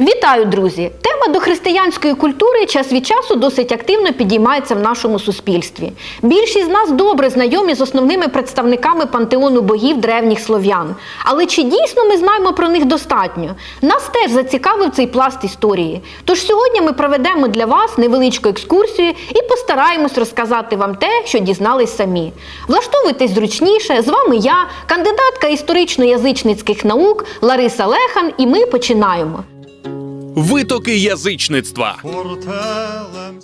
Вітаю, друзі! Тема дохристиянської культури час від часу досить активно підіймається в нашому суспільстві. Більшість з нас добре знайомі з основними представниками пантеону богів древніх слов'ян. Але чи дійсно ми знаємо про них достатньо? Нас теж зацікавив цей пласт історії. Тож сьогодні ми проведемо для вас невеличку екскурсію і постараємось розказати вам те, що дізнались самі. Влаштовуйтесь зручніше. З вами я, кандидатка історично-язичницьких наук Лариса Лехан, і ми починаємо. Витоки язичництва.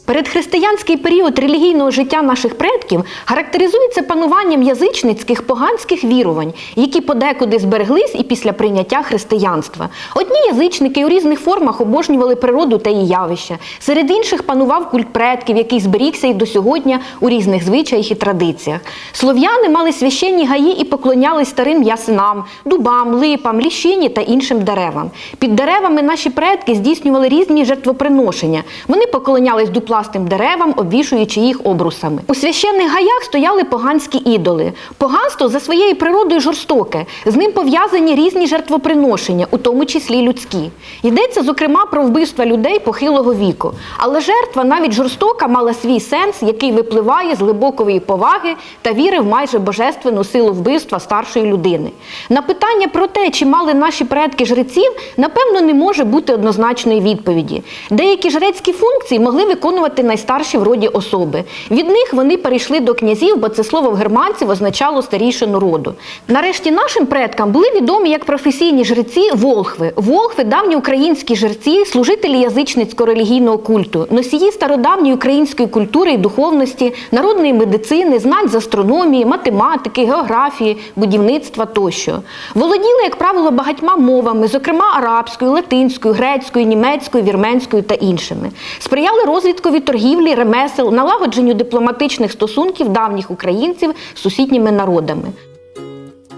Передхристиянський період релігійного життя наших предків характеризується пануванням язичницьких поганських вірувань, які подекуди збереглись і після прийняття християнства. Одні язичники у різних формах обожнювали природу та її явища. Серед інших панував культ предків, який зберігся і до сьогодні у різних звичаях і традиціях. Слов'яни мали священні гаї і поклонялись старим ясенам, дубам, липам, ліщині та іншим деревам. Під деревами наші предки здійснювали різні жертвоприношення. Вони поклонялись дупластим деревам, обвішуючи їх обрусами. У священних гаях стояли поганські ідоли. Поганство за своєю природою жорстоке. З ним пов'язані різні жертвоприношення, у тому числі людські. Йдеться, зокрема, про вбивства людей похилого віку. Але жертва, навіть жорстока, мала свій сенс, який випливає з глибокої поваги та віри в майже божественну силу вбивства старшої людини. На питання про те, чи мали наші предки жреців, напевно, не може бути однозначної відповіді. Деякі жрецькі функції могли виконувати найстарші в роді особи. Від них вони перейшли до князів, бо це слово в германців означало старішину роду. Нарешті нашим предкам були відомі як професійні жреці волхви. Волхви давні українські жерці, служителі язичницького релігійного культу, носії стародавньої української культури і духовності, народної медицини, знань з астрономії, математики, географії, будівництва тощо. Володіли, як правило, багатьма мовами, зокрема арабською, латинською, грецькою, німецькою, вірменською та іншими. Сприяли розвідкові торгівлі, ремесел, налагодженню дипломатичних стосунків давніх українців з сусідніми народами.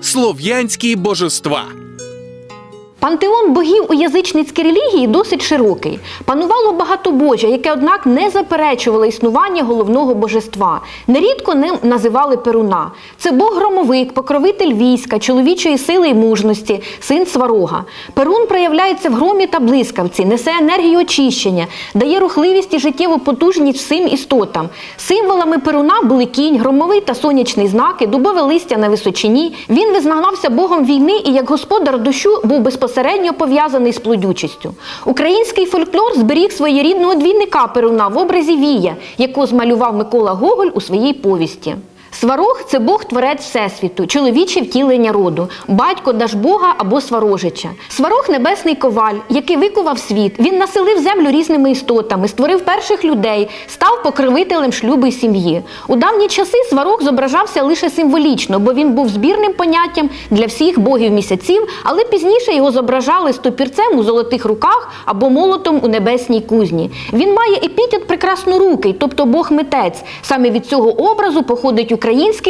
Слов'янські божества. Пантеон богів у язичницькій релігії досить широкий. Панувало багатобожжя, яке, однак, не заперечувало існування головного божества. Нерідко ним називали Перуна. Це бог громовик, покровитель війська, чоловічої сили і мужності, син сварога. Перун проявляється в громі та блискавці, несе енергію очищення, дає рухливість і життєву потужність всім істотам. Символами Перуна були кінь, громовий та сонячний знаки, дубове листя на височині. Він визнавався богом війни і як господар дощу був безпосередньо пов'язаний з плодючістю. Український фольклор зберіг своєрідного двійника Перуна в образі Вія, яку змалював Микола Гоголь у своїй повісті. Сварог це Бог творець Всесвіту, чоловіче втілення роду, батько Дажбога або Сварожича. Сварог небесний коваль, який викував світ. Він населив землю різними істотами, створив перших людей, став покровителем шлюбу й сім'ї. У давні часи сварог зображався лише символічно, бо він був збірним поняттям для всіх богів місяців, але пізніше його зображали стопірцем у золотих руках або молотом у небесній кузні. Він має епітет прекраснорукий, тобто Бог митець. Саме від цього образу походить український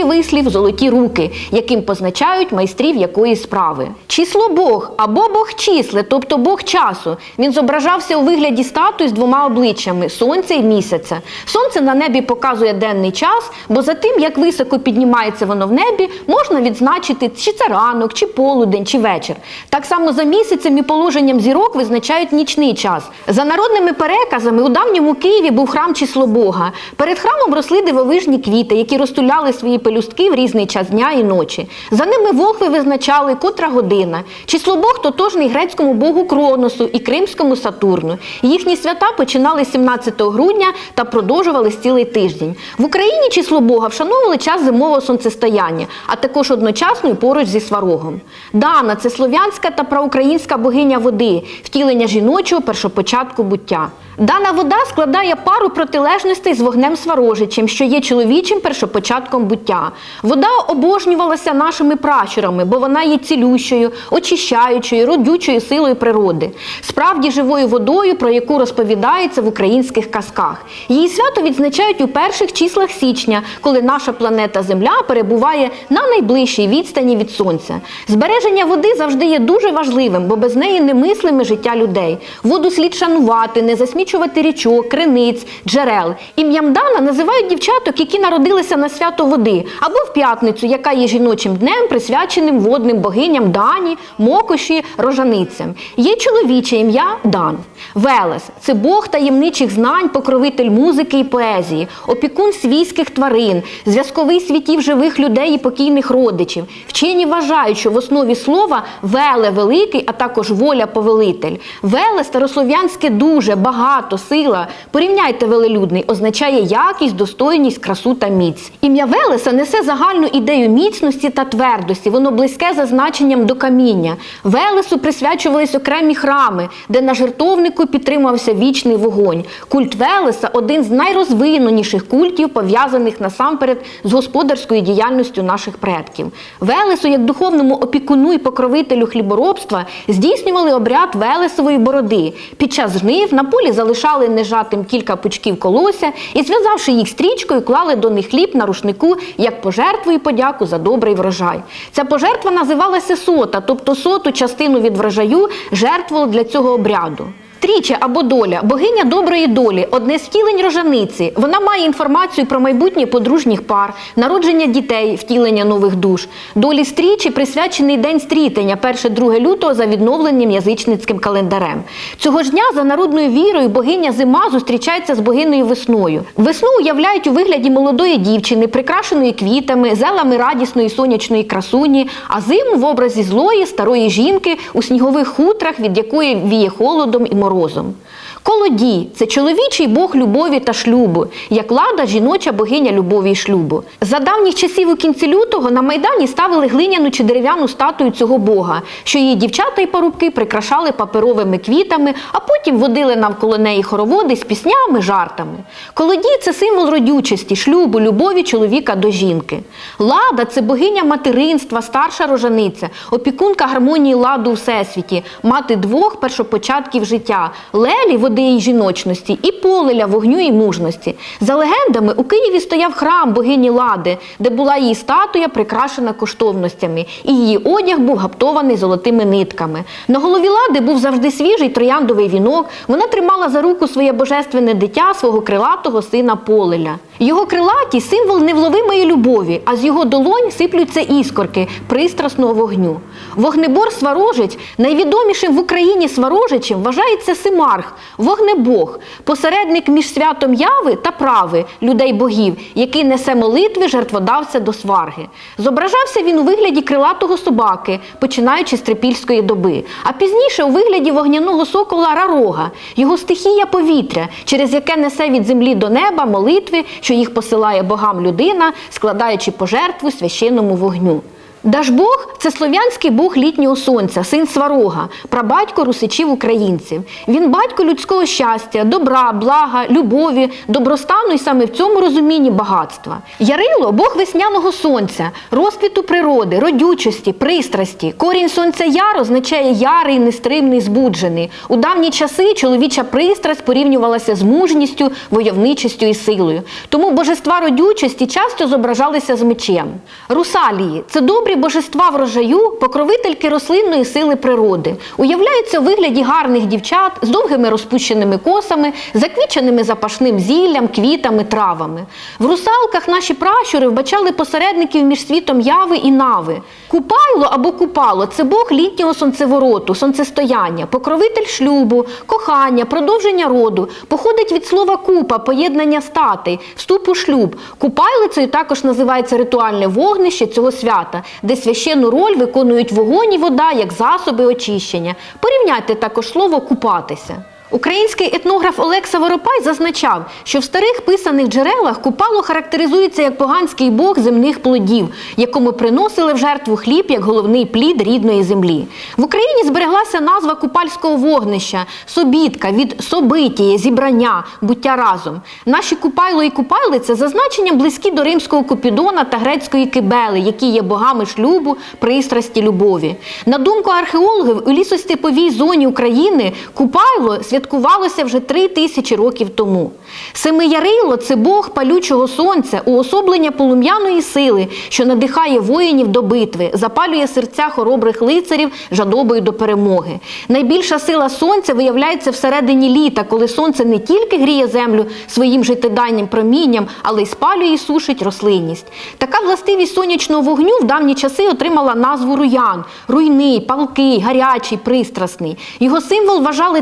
вислів золоті руки, яким позначають майстрів якоїсь справи. Число Бог або Бог числи, тобто Бог часу. Він зображався у вигляді статуї з двома обличчями сонця і місяця. Сонце на небі показує денний час, бо за тим, як високо піднімається воно в небі, можна відзначити, чи це ранок, чи полудень, чи вечір. Так само за місяцем і положенням зірок визначають нічний час. За народними переказами у давньому Києві був храм число Бога. Перед храмом росли дивовижні квіти, які розтуляли свої пелюстки в різний час дня і ночі. За ними волхви визначали котра година. Число Бог тотожний грецькому богу Кроносу і кримському Сатурну. Їхні свята починали 17 грудня та продовжувались цілий тиждень. В Україні число Бога вшановували час зимового сонцестояння, а також одночасно і поруч зі сварогом. Дана це слов'янська та проукраїнська богиня води, втілення жіночого першопочатку буття. Дана вода складає пару протилежностей з вогнем сварожичем, що є чоловічим першопочатком буття. Вода обожнювалася нашими пращурами, бо вона є цілющою, очищаючою, родючою силою природи. Справді живою водою, про яку розповідається в українських казках. Її свято відзначають у перших числах січня, коли наша планета Земля перебуває на найближчій відстані від сонця. Збереження води завжди є дуже важливим, бо без неї немислиме життя людей. Воду слід шанувати, не засмічувати річок, криниць, джерел. Ім'ям Дана називають дівчаток, які народилися на свято води, або в п'ятницю, яка є жіночим днем, присвяченим водним богиням Дані, Мокоші, рожаницям. Є чоловіче ім'я Дан. Велес це Бог таємничих знань, покровитель музики і поезії, опікун свійських тварин, зв'язковий світів живих людей і покійних родичів. Вчені вважають, що в основі слова веле великий, а також воля повелитель. Веле старослов'янське дуже, багато, сила. Порівняйте велелюдний, означає якість, достойність, красу та міць. Ім'я Велеса несе загальну ідею міцності та твердості. Воно близьке за значенням до каміння. Велесу присвячувались окремі храми, де на жертовнику підтримувався вічний вогонь. Культ Велеса один з найрозвиненіших культів, пов'язаних насамперед з господарською діяльністю наших предків. Велесу, як духовному опікуну і покровителю хліборобства, здійснювали обряд Велесової бороди. Під час жнив на полі залишали нежатим кілька пучків колося і, зв'язавши їх стрічкою, клали до них хліб на рушнику як пожертву і подяку за добрий врожай. Ця пожертва називалася сота, тобто соту частину від врожаю жертвували для цього обряду. Тріче або доля, богиня доброї долі, одне з втілень рожаниці. Вона має інформацію про майбутнє подружніх пар, народження дітей, втілення нових душ. Долі стрічі присвячений день стрітення, 1-2 лютого за відновленням язичницьким календарем. Цього ж дня за народною вірою богиня зима зустрічається з богинею весною. Весну уявляють у вигляді молодої дівчини, прикрашеної квітами, зелами радісної сонячної красуні, а зиму в образі злої старої жінки у снігових хутрах, від якої віє холодом і морозом. Морозом. Колодій це чоловічий бог любові та шлюбу, як лада жіноча богиня любові і шлюбу. За давніх часів у кінці лютого на майдані ставили глиняну чи дерев'яну статую цього бога, що її дівчата і парубки прикрашали паперовими квітами, а потім водили навколо неї хороводи з піснями, жартами. Колодій це символ родючості, шлюбу, любові чоловіка до жінки. Лада це богиня материнства, старша рожаниця, опікунка гармонії ладу у всесвіті, мати двох першопочатків життя лелі води і жіночності, і полеля вогню і мужності. За легендами, у Києві стояв храм богині Лади, де була її статуя, прикрашена коштовностями, і її одяг був гаптований золотими нитками. На голові лади був завжди свіжий трояндовий вінок. Вона тримала за руку своє божественне дитя, свого крилатого сина Полеля. Його крилатість символ невловимої любові, а з його долонь сиплються іскорки пристрасного вогню. Вогнебор Сварожич, найвідомішим в Україні сварожичем, вважається Симарх, вогнебог, посередник між святом яви та прави людей богів, який несе молитви жертводавця до сварги. Зображався він у вигляді крилатого собаки, починаючи з трипільської доби, а пізніше у вигляді вогняного сокола Рарога, його стихія повітря, через яке несе від землі до неба молитви, що їх посилає богам людина, складаючи пожертву священному вогню. Дажбог це слов'янський бог літнього сонця, син Сварога, прабатько русичів українців. Він батько людського щастя, добра, блага, любові, добростану і саме в цьому розумінні багатства. Ярило бог весняного сонця, розквіту природи, родючості, пристрасті. Корінь сонця яр означає ярий, нестримний, збуджений. У давні часи чоловіча пристрасть порівнювалася з мужністю, войовничістю і силою. Тому божества родючості часто зображалися з мечем. Русалії це добрі божества врожаю, покровительки рослинної сили природи. Уявляються у вигляді гарних дівчат з довгими розпущеними косами, заквіченими запашним зіллям, квітами, травами. В русалках наші пращури вбачали посередників між світом яви і нави. Купайло або купало це бог літнього сонцевороту, сонцестояння, покровитель шлюбу, кохання, продовження роду, походить від слова купа, поєднання статей, вступ у шлюб. Купайлицею також називається ритуальне вогнище цього свята, де священну роль виконують вогонь і вода як засоби очищення. Порівняйте також слово купатися. Український етнограф Олекса Воропай зазначав, що в старих писаних джерелах купало характеризується як поганський бог земних плодів, якому приносили в жертву хліб як головний плід рідної землі. В Україні збереглася назва купальського вогнища собітка від собитія, зібрання, буття разом. Наші купайло і купайлиця за значенням близькі до римського купідона та грецької кибели, які є богами шлюбу, пристрасті, любові. На думку археологів, у лісостеповій зоні України купайло святкувалося вже три тисячі років тому. Семиярило це Бог палючого сонця, уособлення полум'яної сили, що надихає воїнів до битви, запалює серця хоробрих лицарів жадобою до перемоги. Найбільша сила сонця виявляється всередині літа, коли сонце не тільки гріє землю своїм життєдайним промінням, але й спалює і сушить рослинність. Така властивість сонячного вогню в давні часи отримала назву руян руйний, палкий, гарячий, пристрасний. Його символ вважали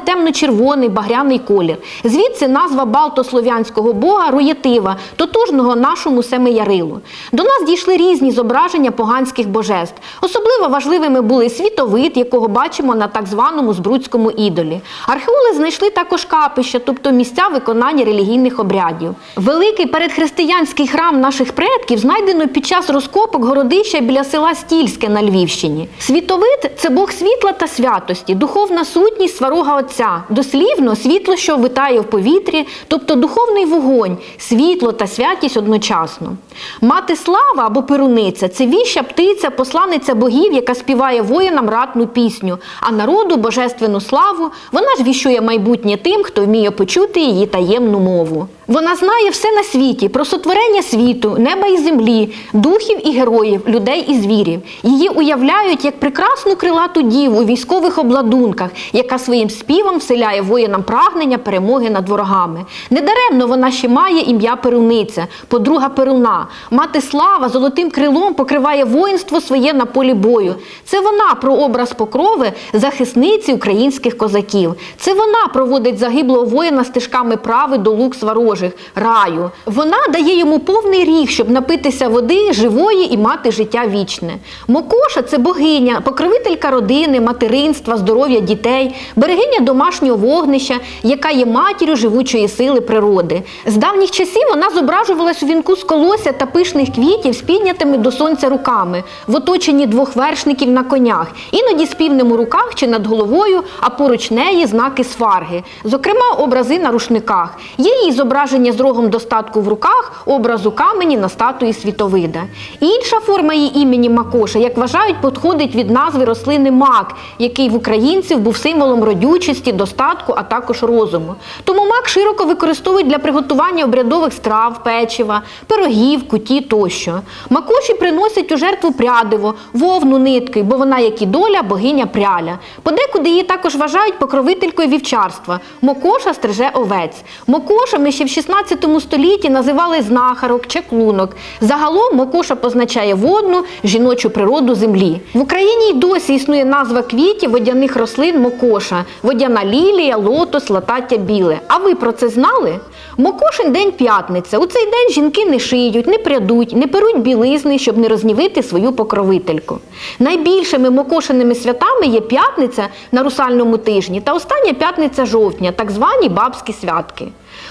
темно-червоний багряний колір. Звідси назва балтослов'янського бога Руєтива, тотожного нашому Семиярилу. До нас дійшли різні зображення поганських божеств. Особливо важливими були світовид, якого бачимо на так званому збруцькому ідолі. Археологи знайшли також капища, тобто місця виконання релігійних обрядів. Великий передхристиянський храм наших предків знайдено під час розкопок городища біля села Стільське на Львівщині. Світовид це Бог світла та святості, духовна сутність сварога Отця, дослівно світло, що витає в повітрі, тобто духовний вогонь, світло та святість одночасно. Мати слава або перуниця це віща птиця, посланиця богів, яка співає воїнам ратну пісню, а народу божественну славу вона ж віщує майбутнє тим, хто вміє почути її таємну мову. Вона знає все на світі про сотворення світу, неба і землі, духів і героїв, людей і звірів. Її уявляють як прекрасну крилату діву у військових обладунках, яка своїм співом вселяє воїнам прагнення перемоги над ворогами. Недаремно вона ще має ім'я Перуниця, подруга Перуна. Мати слава золотим крилом покриває воїнство своє на полі бою. Це вона прообраз покрови захисниці українських козаків. Це вона проводить загиблого воїна стежками прави до лук сварожих, раю. Вона дає йому повний ріг, щоб напитися води живої і мати життя вічне. Мокоша це богиня, покровителька родини, материнства, здоров'я дітей, берегиня домашнього вогнища, яка є матір'ю живучої сили природи. З давніх часів вона зображувалась у вінку з колосся та пишних квітів з піднятими до сонця руками, в оточенні двох вершників на конях, іноді з півнем у руках чи над головою, а поруч неї знаки сварги, зокрема образи на рушниках. Є її зображення з рогом достатку в руках, образу камені на статуї світовида. Інша форма її імені Макоша, як вважають, підходить від назви рослини мак, який в українців був символом родючості, достатку, а також розуму. Тому мак широко використовують для приготування обрядових страв, печива, пирогів, куті тощо. Макоші приносять у жертву прядиво, вовну нитки, бо вона, як і доля, богиня пряля. Подекуди її також вважають покровителькою вівчарства. Мокоша стриже овець. Мокошами ще в 16 столітті називали знахарок, чеклунок. Загалом мокоша позначає водну, жіночу природу землі. В Україні й досі існує назва квітів водяних рослин мокоша, водяна лілія, лотос, латаття біле. А ви про це знали? Мокошин день п'ятниця. У цей день жінки не шиють, не прядуть, не перуть білизни, щоб не рознівити свою покровительку. Найбільшими мокошиними святами є п'ятниця на русальному тижні та остання п'ятниця жовтня, так звані бабські святки.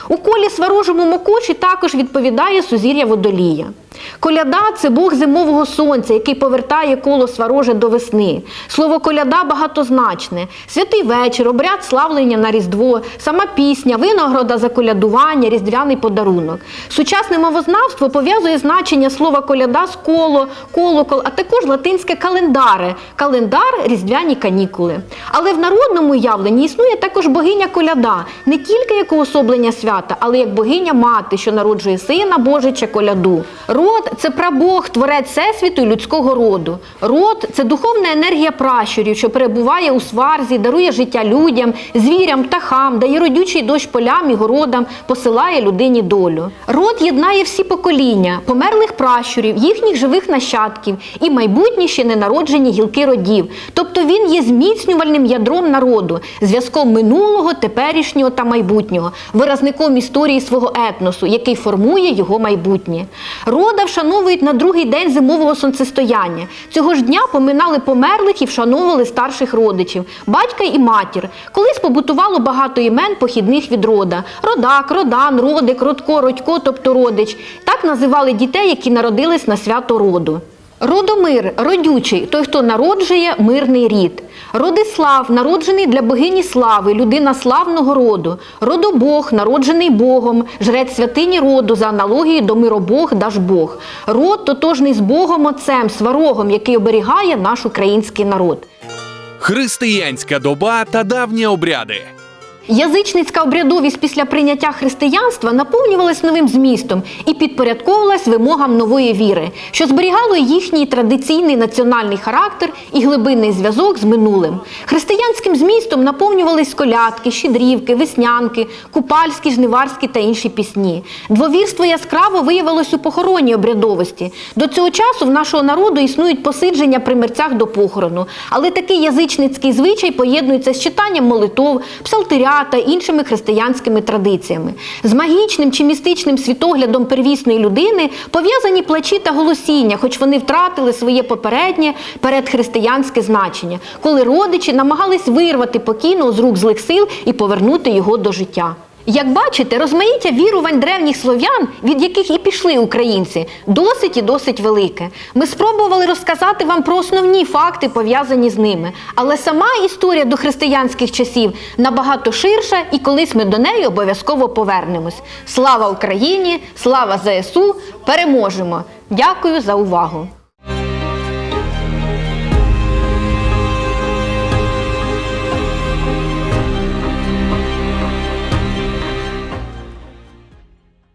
У колі сварожому мокоші також відповідає сузір'я водолія. Коляда це Бог зимового сонця, який повертає коло свароже до весни. Слово коляда багатозначне. Святий вечір, обряд славлення на Різдво, сама пісня, винагорода за колядування, різдвяний подарунок. Сучасне мовознавство пов'язує значення слова коляда з коло, колокол, а також латинське календаре, календар, різдвяні канікули. Але в народному уявленні існує також богиня коляда, не тільки як уособлення свята, але як богиня мати, що народжує сина Божича коляду. Род це прабог, творець всесвіту і людського роду. Род це духовна енергія пращурів, що перебуває у сварзі, дарує життя людям, звірям, птахам, дає родючий дощ полям і городам, посилає людині долю. Род єднає всі покоління, померлих пращурів, їхніх живих нащадків і майбутні ще ненароджені гілки родів. Тобто він є зміцнювальним ядром народу, зв'язком минулого, теперішнього та майбутнього, виразником історії свого етносу, який формує його майбутнє. Рода вшановують на другий день зимового сонцестояння. Цього ж дня поминали померлих і вшановували старших родичів, батька і матір. Колись побутувало багато імен похідних від рода: родак, родан, родик, родко, родько, тобто родич. Так називали дітей, які народились на свято роду. Родомир родючий, той, хто народжує мирний рід. Родислав народжений для богині слави, людина славного роду. Родобог народжений Богом, жрець святині роду за аналогією до миробог Дажбог. Род тотожний з Богом Отцем, сварогом, який оберігає наш український народ. Християнська доба та давні обряди. Язичницька обрядовість після прийняття християнства наповнювалась новим змістом і підпорядковувалась вимогам нової віри, що зберігало їхній традиційний національний характер і глибинний зв'язок з минулим. Християнським змістом наповнювались колядки, щедрівки, веснянки, купальські, жниварські та інші пісні. Двовірство яскраво виявилось у похоронній обрядовості. До цього часу в нашого народу існують посидження при мерцях до похорону, але такий язичницький звичай поєднується з читанням молитов, псалтиря та іншими християнськими традиціями. З магічним чи містичним світоглядом первісної людини пов'язані плачі та голосіння, хоч вони втратили своє попереднє передхристиянське значення, коли родичі намагались вирвати покійного з рук злих сил і повернути його до життя. Як бачите, розмаїття вірувань древніх слов'ян, від яких і пішли українці, досить і досить велике. Ми спробували розказати вам про основні факти, пов'язані з ними. Але сама історія до християнських часів набагато ширша, і колись ми до неї обов'язково повернемось. Слава Україні! Слава ЗСУ! Переможемо! Дякую за увагу!